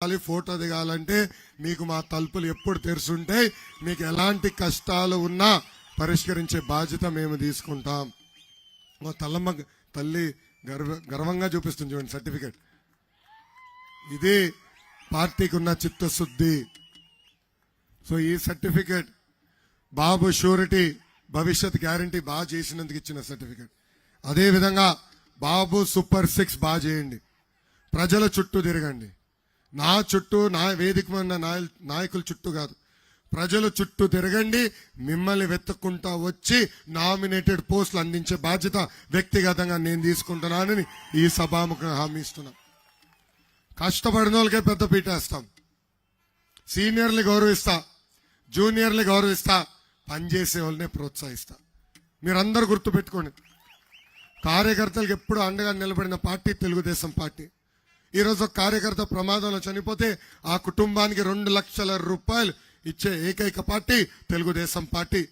దిగాలి ఫోటో దిగాలంటే మీకు మా తలుపులు ఎప్పుడు తెరుచుంటాయి మీకు ఎలాంటి కష్టాలు ఉన్నా పరిష్కరించే బాధ్యత మేము తీసుకుంటాం. మా తల్లమ్మ తల్లి గర్వ గర్వంగా చూపిస్తుంది చూడండి సర్టిఫికేట్. ఇది పార్టీకి ఉన్న చిత్తశుద్ధి. సో ఈ సర్టిఫికేట్ బాబు షూరిటీ భవిష్యత్ గ్యారంటీ బాగా చేసినందుకు ఇచ్చిన సర్టిఫికేట్. అదేవిధంగా బాబు సూపర్ సిక్స్ బాగా చేయండి. ప్రజల చుట్టూ తిరగండి. నా చుట్టూ నా వేదిక ఉన్న నాయ- నాయకుల చుట్టూ కాదు. ప్రజల చుట్టూ తిరగండి మిమ్మల్ని వెతుక్కుంటా వచ్చి నామినేటెడ్ పోస్టులు అందించే బాధ్యత వ్యక్తిగతంగా నేను తీసుకుంటున్నానని ఈ సభాముఖంగా హామీ ఇస్తున్నా. కష్టపడిన వాళ్ళకే పెద్ద పీటేస్తాం సీనియర్లు గౌరవిస్తా జూనియర్లు గౌరవిస్తా పనిచేసే వాళ్ళనే ప్రోత్సహిస్తా. మీరందరూ గుర్తుపెట్టుకోండి. కార్యకర్తలకు ఎప్పుడు అండగా నిలబడిన పార్టీ తెలుగుదేశం పార్టీ. ఈరోజు కార్యకర్త ప్రమాదంలో చనిపోతే ఆ కుటుంబానికి రెండు లక్షల రూపాయలు ఇచ్చే ఏకైక పార్టీ తెలుగుదేశం పార్టీ.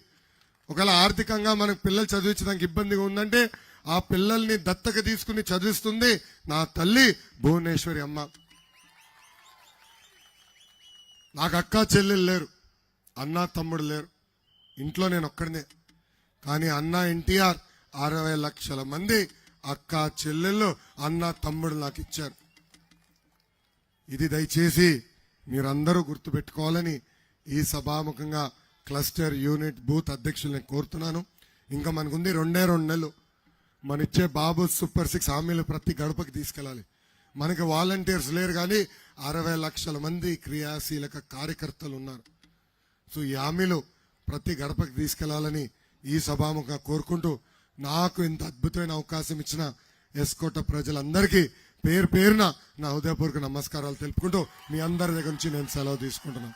ఒకవేళ ఆర్థికంగా మనకు పిల్లలు చదివించడానికి ఇబ్బందిగా ఉందంటే ఆ పిల్లల్ని దత్తక తీసుకుని చదివిస్తుంది నా తల్లి భువనేశ్వరి అమ్మ. నాకు అక్క చెల్లెలు లేరు. అన్న తమ్ముడు లేరు. ఇంట్లో నేను ఒక్కడినే. కానీ అన్న ఎన్టీఆర్ అరవై లక్షల మంది అక్క చెల్లెళ్ళు అన్న తమ్ముడు నాకు ఇచ్చారు. ఇది దయచేసి మీరందరూ గుర్తుపెట్టుకోవాలని ఈ సభాముఖంగా క్లస్టర్ యూనిట్ బూత్ అధ్యక్షుల్ని కోరుతున్నాను. ఇంకా మనకుంది రెండే రెండు నెలలు. మన ఇచ్చే బాబు సూపర్ సిక్స్ హామీలు ప్రతి గడపకి తీసుకెళ్ళాలి. మనకి వాలంటీర్స్ లేరు కానీ అరవై లక్షల మంది క్రియాశీలక కార్యకర్తలు ఉన్నారు సో ఈ హామీలు ప్రతి గడపకి తీసుకెళ్ళాలని ఈ సభాముఖంగా కోరుకుంటూ నాకు ఇంత అద్భుతమైన అవకాశం ఇచ్చిన ఎస్కోట ప్రజలందరికీ పేరు పేరున నా హృదయపూర్వక నమస్కారాలు తెలుపుకుంటూ మీ అందరి దగ్గర నుంచి నేను సెలవు తీసుకుంటున్నాను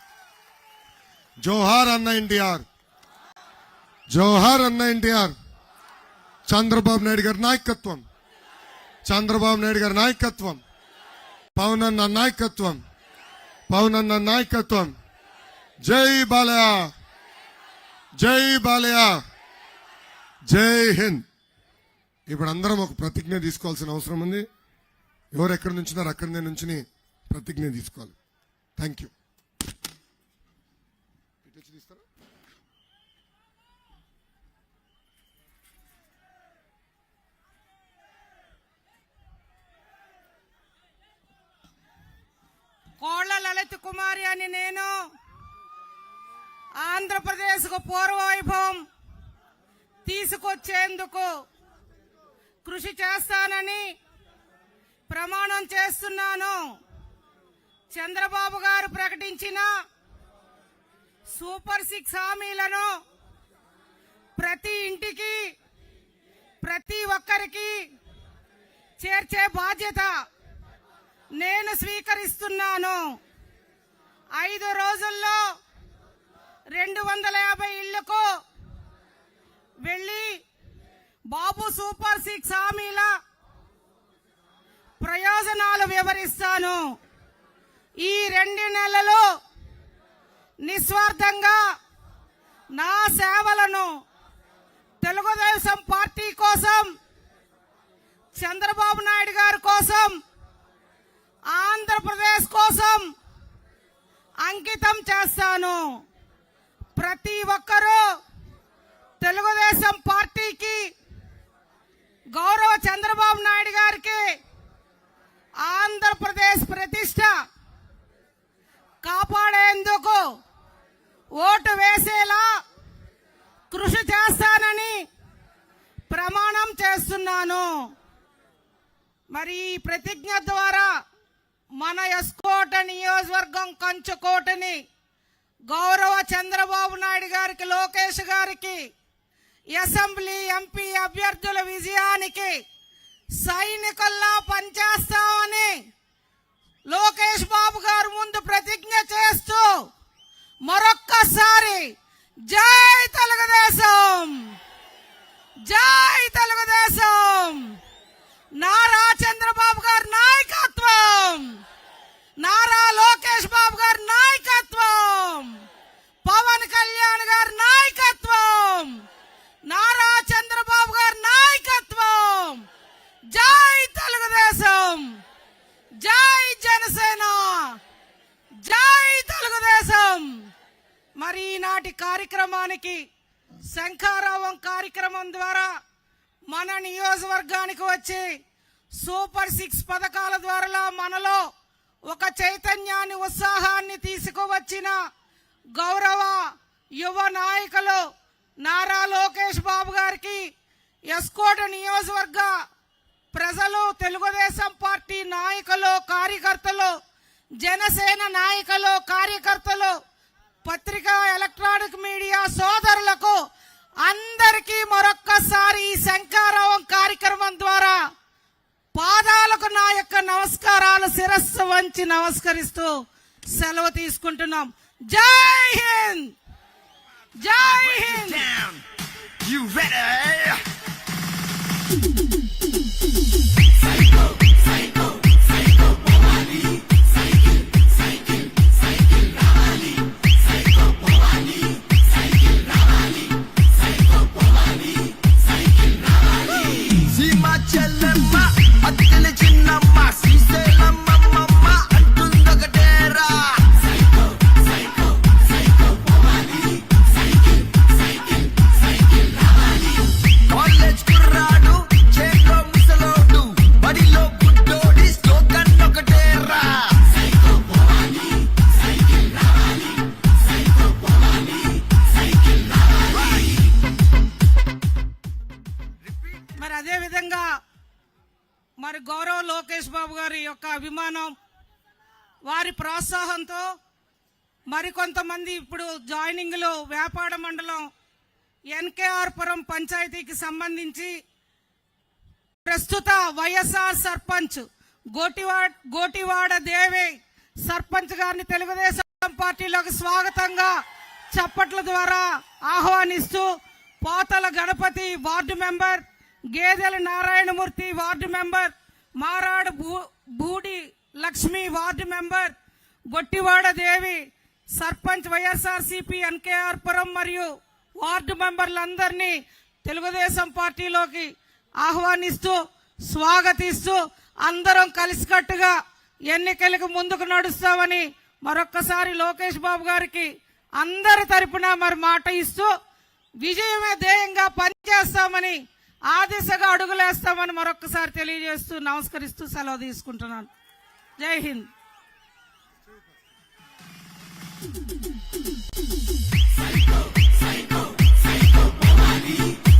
జోహార్ అన్న ఎన్టీఆర్. జోహార్ అన్న ఎన్టీఆర్. చంద్రబాబు నాయుడు గారి నాయకత్వం. చంద్రబాబు నాయుడు గారి నాయకత్వం. పవన్ అన్న నాయకత్వం. పవన్ అన్న నాయకత్వం. జై బాలయ జై బాలయ జై హింద్. ఇప్పుడు అందరం ఒక ప్రతిజ్ఞ తీసుకోవాల్సిన అవసరం ఉంది. ఎవరు ఎక్కడి నుంచినారు అక్కడి నుంచి ప్రతిజ్ఞ తీసుకోవాలి. థ్యాంక్ యూ కోళ్ళ లలిత కుమారి అని నేను ఆంధ్రప్రదేశ్కు పూర్వ వైభవం తీసుకొచ్చేందుకు కృషి చేస్తానని ప్రమాణం చేస్తున్నాను. చంద్రబాబు గారు ప్రకటించిన సూపర్ సిక్స్ హామీలను ప్రతి ఇంటికి ప్రతి ఒక్కరికి చేర్చే బాధ్యత నేను స్వీకరిస్తున్నాను. ఐదు రోజుల్లో రెండు వందల యాభై ఇళ్ళకు వెళ్ళి బాబు సూపర్ సిక్స్ హామీల ప్రయోజనాలు వివరిస్తాను. ఈ రెండు నెలలు నిస్వార్థంగా నా సేవలను తెలుగుదేశం పార్టీ కోసం చంద్రబాబు నాయుడు గారి కోసం ఆంధ్రప్రదేశ్ కోసం అంకితం చేస్తాను. ప్రతి ఒక్కరూ తెలుగుదేశం పార్టీకి గౌరవ చంద్రబాబు నాయుడు గారికి ఆంధ్రప్రదేశ్ ప్రతిష్ట కాపాడేందుకు ఓటు వేసేలా కృషి చేస్తానని ప్రమాణం చేస్తున్నాను. మరి ఈ ప్రతిజ్ఞ ద్వారా మన ఎస్కోట నియోజకవర్గం కంచుకోటని గౌరవ చంద్రబాబు నాయుడు గారికి లోకేష్ గారికి అసెంబ్లీ ఎంపీ అభ్యర్థుల విజయానికి సైనికుల్లా పనిచేస్తామని లోకేష్ బాబు గారు ముందు ప్రతిజ్ఞ చేస్తూ మరొక్కసారి జై తెలుగుదేశం! జై తెలుగుదేశం! నారా చంద్రబాబు గారి నాయకత్వం! నారా లోకేష్ బాబు గారి నాయకత్వం! పవన్ కళ్యాణ్ గారి నాయకత్వం! నారా చంద్రబాబు గారి నాయకత్వం జై తెలుగుదేశం జై జనసేన మరి ఈనాటి కార్యక్రమానికి శంఖారావం కార్యక్రమం ద్వారా మన నియోజకవర్గానికి వచ్చి సూపర్ సిక్స్ పథకాల ద్వారా మనలో ఒక చైతన్యాన్ని ఉత్సాహాన్ని తీసుకువచ్చిన గౌరవ యువ నాయకులు నారా లోకేష్ బాబు గారికి ఎస్కోట నియోజకవర్గ ప్రజలు తెలుగుదేశం పార్టీ నాయకులు కార్యకర్తలు జనసేన నాయకులు కార్యకర్తలు పత్రికా ఎలక్ట్రానిక్ మీడియా సోదరులకు అందరికీ మరొక్కసారి ఈ శంకారావం కార్యక్రమం ద్వారా పాదాలకు నా యొక్క నమస్కారాలు శిరస్సు వంచి నమస్కరిస్తూ సెలవు తీసుకుంటున్నాం జై హింద్ జై హింద్. You ready? మరి గౌరవ లోకేష్ బాబు గారి యొక్క అభిమానం వారి ప్రోత్సాహంతో మరికొంతమంది ఇప్పుడు జాయినింగ్లో వ్యాపార మండలం ఎన్కేఆర్పురం పంచాయతీకి సంబంధించి ప్రస్తుత వైఎస్ఆర్ సర్పంచ్ గోటివాడ గోటివాడ దేవి సర్పంచ్ గారిని తెలుగుదేశం పార్టీలోకి స్వాగతంగా చప్పట్ల ద్వారా ఆహ్వానిస్తూ పోతల గణపతి వార్డు మెంబర్ గేదెల నారాయణమూర్తి వార్డు మెంబర్ మారాడు భూ Budi Lakshmi ward member Gottivada Devi sarpanch YSRCP NKR Puram మరియు వార్డు మెంబర్లందరినీ తెలుగుదేశం పార్టీలోకి ఆహ్వానిస్తూ స్వాగతిస్తూ అందరం కలిసికట్టుగా ఎన్నికలకు ముందుకు నడుస్తామని మరొక్కసారి లోకేష్ బాబు గారికి అందరి తరపున మరి మాట ఇస్తూ విజయమే ధ్యేయంగా పనిచేస్తామని ఆ దిశగా అడుగులేస్తామని మరొక్కసారి తెలియజేస్తూ నమస్కరిస్తూ సెలవు తీసుకుంటున్నాను. జై హింద్. సీమ